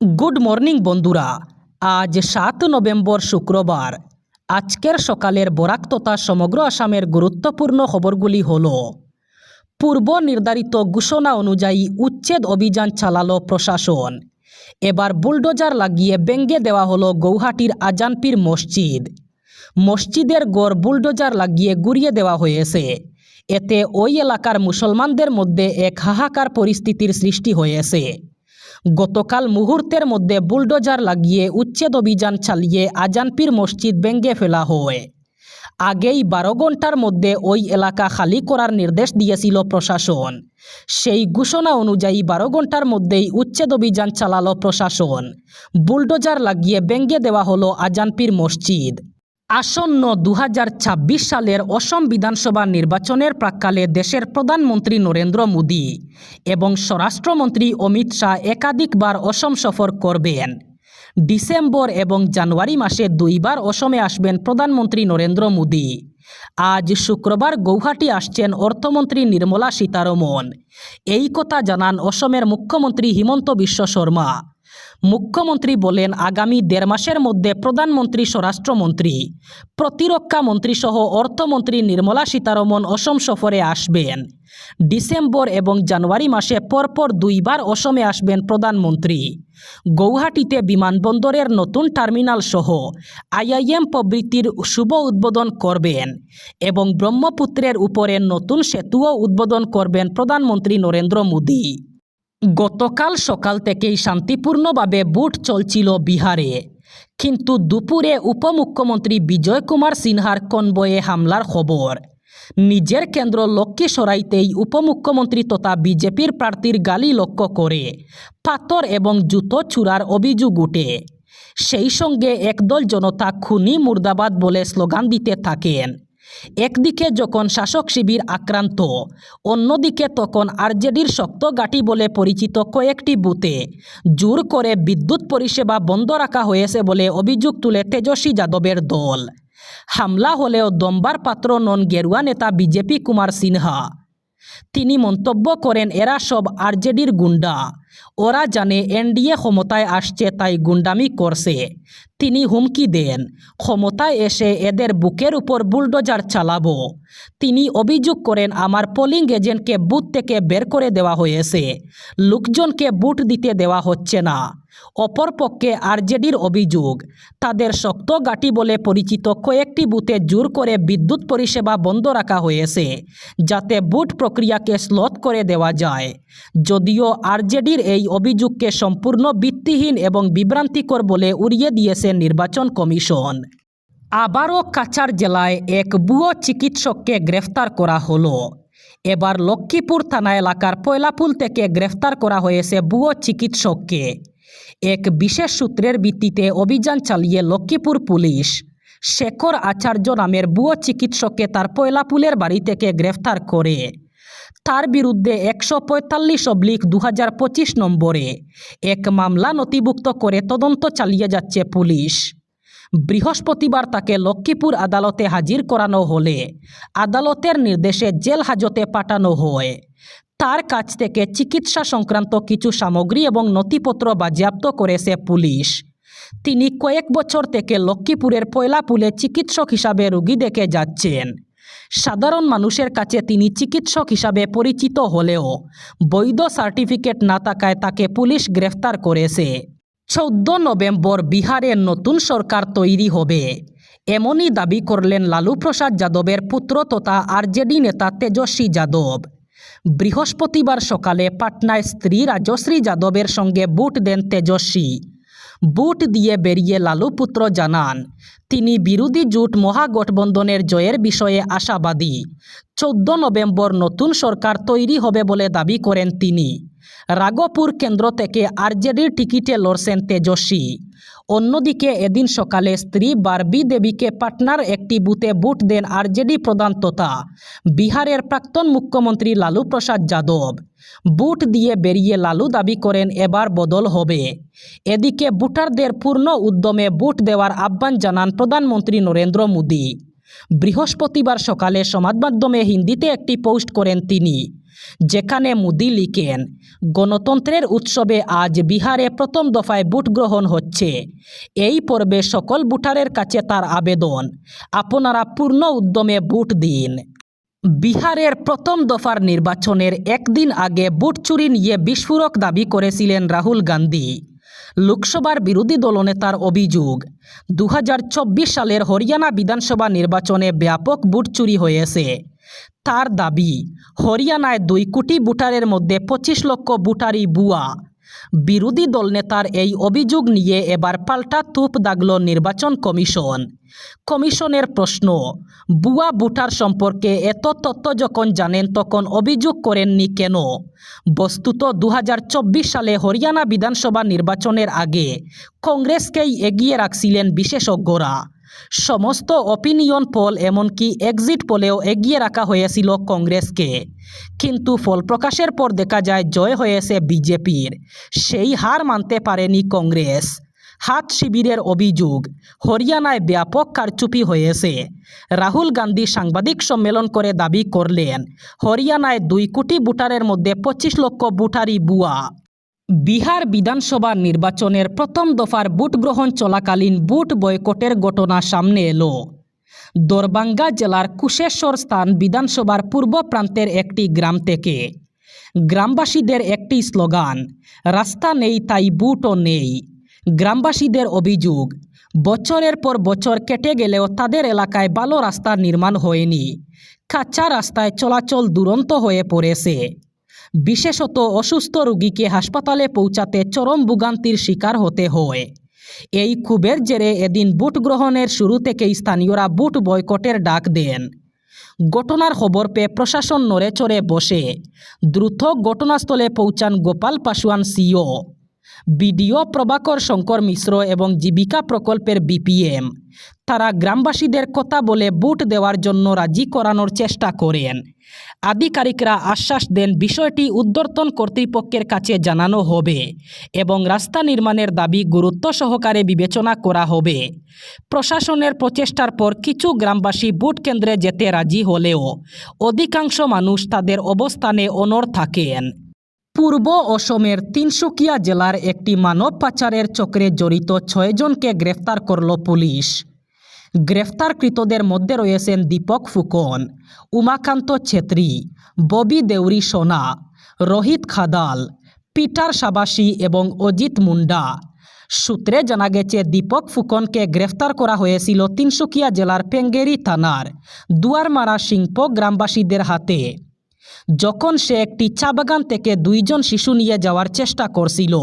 Good morning, বন্ধুরা। আজ সাত নভেম্বর শুক্রবার। আজকের সকালের বরাক তথা সমগ্র আসামের গুরুত্বপূর্ণ খবরগুলি হল, পূর্ব নির্ধারিত ঘোষণা অনুযায়ী উচ্ছেদ অভিযান চালালো প্রশাসন। এবার বুলডোজার লাগিয়ে ব্যঙ্গে দেওয়া হলো গৌহাটির আজানপীর মসজিদ। মসজিদের গড় বুলডোজার লাগিয়ে গুড়িয়ে দেওয়া হয়েছে। এতে ওই এলাকার মুসলমানদের মধ্যে এক হাহাকার পরিস্থিতির সৃষ্টি হয়েছে। গতকাল মুহূর্তের মধ্যে বুলডোজার লাগিয়ে উচ্ছেদ অভিযান চালিয়ে আজানপীর মসজিদ ভেঙে ফেলা হয়। আগেই বারো ঘণ্টার মধ্যে ওই এলাকা খালি করার নির্দেশ দিয়েছিল প্রশাসন। সেই ঘোষণা অনুযায়ী বারো ঘণ্টার মধ্যেই উচ্ছেদ অভিযান চালালো প্রশাসন। বুলডোজার লাগিয়ে ভেঙে দেওয়া হলো আজানপীর মসজিদ। আসন্ন দু হাজার ছাব্বিশ সালের অসম বিধানসভা নির্বাচনের প্রাক্কালে দেশের প্রধানমন্ত্রী নরেন্দ্র মোদী এবং স্বরাষ্ট্রমন্ত্রী অমিত শাহ একাধিকবার অসম সফর করবেন। ডিসেম্বর এবং জানুয়ারি মাসে দুইবার অসমে আসবেন প্রধানমন্ত্রী নরেন্দ্র মোদী। আজ শুক্রবার গৌহাটি আসছেন অর্থমন্ত্রী নির্মলা সীতারমন। এই কথা জানান অসমের মুখ্যমন্ত্রী হিমন্ত বিশ্ব শর্মা। মুখ্যমন্ত্রী বলেন, আগামী দেড় মাসের মধ্যে প্রধানমন্ত্রী স্বরাষ্ট্রমন্ত্রী, প্রতিরক্ষা মন্ত্রী সহ অর্থমন্ত্রী নির্মলা সীতারমন অসম সফরে আসবেন। ডিসেম্বর এবং জানুয়ারি মাসে পরপর দুইবার অসমে আসবেন প্রধানমন্ত্রী। গৌহাটিতে বিমানবন্দরের নতুন টার্মিনাল সহ আইআইএম প্রবৃত্তির শুভ উদ্বোধন করবেন এবং ব্রহ্মপুত্রের উপরে নতুন সেতুও উদ্বোধন করবেন প্রধানমন্ত্রী নরেন্দ্র মোদী। গতকাল সকাল থেকেই শান্তিপূর্ণভাবে বুট চলছিল বিহারে। কিন্তু দুপুরে উপমুখ্যমন্ত্রী বিজয় কুমার সিনহার কনবয়ে হামলার খবর। নিজের কেন্দ্র লক্ষ্মীসরাইতেই উপমুখ্যমন্ত্রী তথা বিজেপির প্রার্থীর গালি লক্ষ্য করে পাথর এবং জুতো চূড়ার অভিযোগ উঠে। সেই সঙ্গে একদল জনতা খুনি মুর্দাবাদ বলে স্লোগান দিতে থাকেন। একদিকে যখন শাসক শিবির আক্রান্ত, অন্যদিকে তখন আরজেডির শক্ত গাঁটি বলে পরিচিত কয়েকটি বুথে জোর করে বিদ্যুৎ পরিষেবা বন্ধ রাখা হয়েছে বলে অভিযোগ তুলে তেজস্বী যাদবের দল। হামলা হলেও দম্বার পাত্র নন গেরুয়া নেতা বিজেপি কুমার সিনহা। তিনি মন্তব্য করেন, এরা সব আরজেডির গুন্ডা। ওরা জানে এনডিএ ক্ষমতায় আসছে, তাই গুন্ডামি করছে। তিনি হুমকি দেন, ক্ষমতায় এসে এদের বুকের উপর বুলডোজার চালাবো। তিনি অভিযোগ করেন, আমার পোলিং এজেন্টকে বুথ থেকে বের করে দেওয়া হয়েছে। লোকজনকে বুট দিতে দেওয়া হচ্ছে না। অপরপক্ষে আরজেডির অভিযোগ, তাদের শক্ত গাটি বলে পরিচিত কয়েকটি বুথে জোর করে বিদ্যুৎ পরিষেবা বন্ধ রাখা হয়েছে, যাতে বুট প্রক্রিয়াকে স্লথ করে দেওয়া যায়। যদিও আরজেডির এই অভিযোগকে সম্পূর্ণ ভিত্তিহীন এবং বিভ্রান্তিকর বলে উড়িয়ে দিয়েছে নির্বাচন কমিশন। আবারও কাছাড় জেলায় এক ভুয়ো চিকিৎসককে গ্রেফতার করা হলো। এবার লক্ষ্মীপুর থানা এলাকার পয়লাপুল থেকে গ্রেফতার করা হয়েছে ভুয়ো চিকিৎসককে। এক বিশেষ সূত্রের ভিত্তিতে অভিযান চালিয়ে লক্ষ্মীপুর পুলিশ, শেখর আচার্য নামের ভুয়ো চিকিৎসককে তার পয়লাপুলের বাড়ি থেকে গ্রেফতার করে। তার বিরুদ্ধে একশো পঁয়তাল্লিশ অব্লিক দু হাজার পঁচিশ নম্বরে এক মামলা নথিভুক্ত করে তদন্ত চালিয়ে যাচ্ছে পুলিশ। বৃহস্পতিবার তাকে লক্ষ্মীপুর আদালতে হাজির করানো হলে আদালতের নির্দেশে জেল হাজতে পাঠানো হয়। তার কাছ থেকে চিকিৎসা সংক্রান্ত কিছু সামগ্রী এবং নথিপত্র বাজেয়াপ্ত করেছে পুলিশ। তিনি কয়েক বছর থেকে লক্ষ্মীপুরের পয়লাপুলে চিকিৎসক হিসাবে রোগী দেখে যাচ্ছেন। সাধারণ মানুষের কাছে তিনি চিকিৎসক হিসাবে পরিচিত হলেও বৈধ সার্টিফিকেট না থাকায় তাকে পুলিশ গ্রেফতার করেছে। চৌদ্দ নভেম্বর বিহারে নতুন সরকার তৈরি হবে। এমনই দাবি করলেন লালু প্রসাদ যাদবের পুত্র তথা আরজেডি নেতা তেজস্বী যাদব। বৃহস্পতিবার সকালে পাটনায় স্ত্রী রাজশ্রী যাদবের সঙ্গে বুট দেন তেজস্বী। বুট দিয়ে বেরিয়ে লালু পুত্র জানান, তিনি বিরোধী জোট মহাগঠবন্ধনের জয়ের বিষয়ে আশাবাদী। চোদ্দ নভেম্বর নতুন সরকার তৈরি হবে বলে দাবি করেন তিনি। রাগপুর কেন্দ্র থেকে আরজেডির টিকিটে লড়ছেন তেজস্বী। অন্যদিকে এদিন সকালে স্ত্রী বারবি দেবীকে পাটনার একটি বুথে ভোট দেন আরজেডি প্রধান তথা বিহারের প্রাক্তন মুখ্যমন্ত্রী লালু প্রসাদ যাদব। বুট দিয়ে বেরিয়ে লালু দাবি করেন, এবার বদল হবে। এদিকে ভোটারদের পূর্ণ উদ্যমে বুট দেওয়ার আহ্বান জানান প্রধানমন্ত্রী নরেন্দ্র মোদী। বৃহস্পতিবার সকালে সমাজমাধ্যমে হিন্দিতে একটি পোস্ট করেন তিনি। যেখানে মোদি লিখেন গণতন্ত্রের উৎসবে আজ বিহারে প্রথম দফায় ভোট গ্রহণ হচ্ছে। এই পর্বে সকল ভোটারের কাছে তার আবেদন, আপনারা পূর্ণ উদ্যমে ভোট দিন। বিহারের প্রথম দফার নির্বাচনের একদিন আগে ভোট চুরি নিয়ে বিস্ফোরক দাবি করেছিলেন রাহুল গান্ধী। লোকসভার বিরোধী দলনেতার অভিযোগ দু হাজার চব্বিশ সালের হরিয়ানা বিধানসভা নির্বাচনে ব্যাপক ভোট চুরি হয়েছে। তার দাবি, হরিয়ানায় দুই কোটি ভোটারের মধ্যে পঁচিশ লক্ষ ভোটারই বুয়া। বিরোধী দলনেতার এই অভিযোগ নিয়ে এবার পাল্টা তুপ দাগল নির্বাচন কমিশন। কমিশনের প্রশ্ন, বুয়া ভোটার সম্পর্কে এত তথ্য যখন জানেন তখন অভিযোগ করেননি কেন? বস্তুত দু হাজার চব্বিশ সালে হরিয়ানা বিধানসভা নির্বাচনের আগে কংগ্রেসকেই এগিয়ে রাখছিলেন বিশেষজ্ঞরা। সমস্ত অপিনিয়ন পোল এমনকি এক্সিট পোলেও এগিয়ে রাখা হয়েছিল কংগ্রেসকে। কিন্তু ফল প্রকাশের পর দেখা যায় জয় হয়েছে বিজেপির। সেই হার মানতে পারেনি কংগ্রেস। হাত শিবিরের অভিযোগ, হরিয়ানায় ব্যাপক কারচুপি হয়েছে। রাহুল গান্ধী সাংবাদিক সম্মেলন করে দাবি করলেন, হরিয়ানায় দুই কোটি ভোটারের মধ্যে পঁচিশ লক্ষ ভোটারই বুয়া। বিহার বিধানসভা নির্বাচনের প্রথম দফার ভোট গ্রহণ চলাকালীন ভোট বয়কটের ঘটনা সামনে এলো। দরবাঙ্গা জেলার কুশেশ্বর স্থান বিধানসভার পূর্ব প্রান্তের একটি গ্রাম থেকে। গ্রামবাসীদের একটি স্লোগান, রাস্তা নেই, তাই বুটও নেই। গ্রামবাসীদের অভিযোগ, বছরের পর বছর কেটে গেলেও তাদের এলাকায় ভালো রাস্তা নির্মাণ হয়নি। কাঁচা রাস্তায় চলাচল দুরন্ত হয়ে পড়েছে। বিশেষত অসুস্থ রোগীকে হাসপাতালে পৌঁছাতে চরম ভোগান্তির শিকার হতে হয়। এই ক্ষোভের জেরে এদিন বুট গ্রহণের শুরু থেকেই স্থানীয়রা বুট বয়কটের ডাক দেন। ঘটনার খবর পেয়ে প্রশাসন নড়ে চড়ে বসে। দ্রুত ঘটনাস্থলে পৌঁছান গোপাল পাশোয়ান সিও। বিডিও প্রভাকর শঙ্কর মিশ্র এবং জীবিকা প্রকল্পের বিপিএম। তারা গ্রামবাসীদের কথা বলে বুট দেওয়ার জন্য রাজি করানোর চেষ্টা করেন। আধিকারিকরা আশ্বাস দেন, বিষয়টি উদ্বর্তন কর্তৃপক্ষের কাছে জানানো হবে এবং রাস্তা নির্মাণের দাবি গুরুত্ব সহকারে বিবেচনা করা হবে। প্রশাসনের প্রচেষ্টার পর কিছু গ্রামবাসী বুট কেন্দ্রে যেতে রাজি হলেও অধিকাংশ মানুষ তাদের অবস্থানে অনড় থাকেন। পূর্ব অসমের তিনসুকিয়া জেলার একটি মানব পাচারের চক্রে জড়িত ছয়জনকে গ্রেফতার করল পুলিশ। গ্রেফতারকৃতদের মধ্যে রয়েছেন দীপক ফুকন, উমাকান্ত ছেত্রী, ববি দেউরি সোনা, রোহিত খাদাল, পিটার সাবাসী এবং অজিত মুন্ডা। সূত্রে জানা গেছে, দীপক ফুকনকে গ্রেফতার করা হয়েছিল তিনসুকিয়া জেলার পেঙ্গেরি থানার দুয়ারমারা সিংপো গ্রামবাসীদের হাতে। যখন সে একটি চা বাগান থেকে দুইজন শিশু নিয়ে যাওয়ার চেষ্টা করছিল,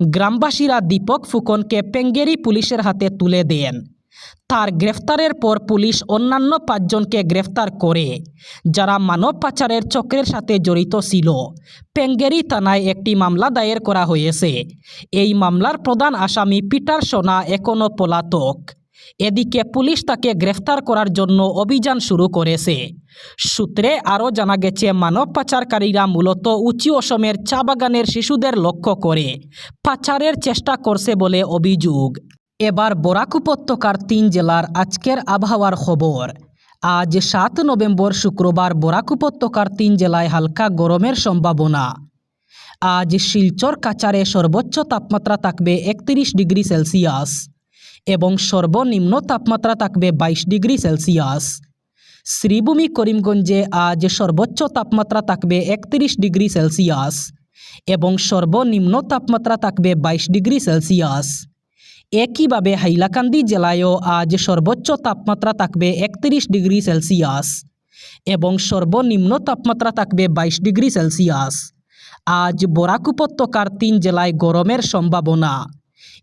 গ্রামবাসীরা দীপক ফুকনকে পেঙ্গেরি পুলিশের হাতে তুলে দেন। তার গ্রেফতারের পর পুলিশ অন্যান্য পাঁচজনকে গ্রেফতার করে, যারা মানব পাচারের চক্রের সাথে জড়িত ছিল। পেঙ্গেরি থানায় একটি মামলা দায়ের করা হয়েছে। এই মামলার প্রধান আসামি পিটার সোনা এখনও পলাতক। এদিকে পুলিশ তাকে গ্রেফতার করার জন্য অভিযান শুরু করেছে। সূত্রে আরও জানা গেছে, মানব পাচারকারীরা মূলত উঁচু অসমের চা বাগানের শিশুদের লক্ষ্য করে পাচারের চেষ্টা করছে বলে অভিযোগ। এবার বরাক উপত্যকার তিন জেলার আজকের আবহাওয়ার খবর। আজ সাত নভেম্বর শুক্রবার বরাক উপত্যকার তিন জেলায় হালকা গরমের সম্ভাবনা। আজ শিলচর কাচারে সর্বোচ্চ তাপমাত্রা থাকবে একত্রিশ ডিগ্রি সেলসিয়াস। এবং সর্বনিম্ন তাপমাত্রা থাকবে বাইশ ডিগ্রি সেলসিয়াস। শ্রীভূমি করিমগঞ্জে আজ সর্বোচ্চ তাপমাত্রা থাকবে একত্রিশ ডিগ্রি সেলসিয়াস এবং সর্বনিম্ন তাপমাত্রা থাকবে বাইশ ডিগ্রি সেলসিয়াস। একইভাবে হাইলাকান্দি জেলায়ও আজ সর্বোচ্চ তাপমাত্রা থাকবে একত্রিশ ডিগ্রি সেলসিয়াস এবং সর্বনিম্ন তাপমাত্রা থাকবে বাইশ ডিগ্রি সেলসিয়াস। আজ বরাক উপত্যকার তিন জেলায় গরমের সম্ভাবনা।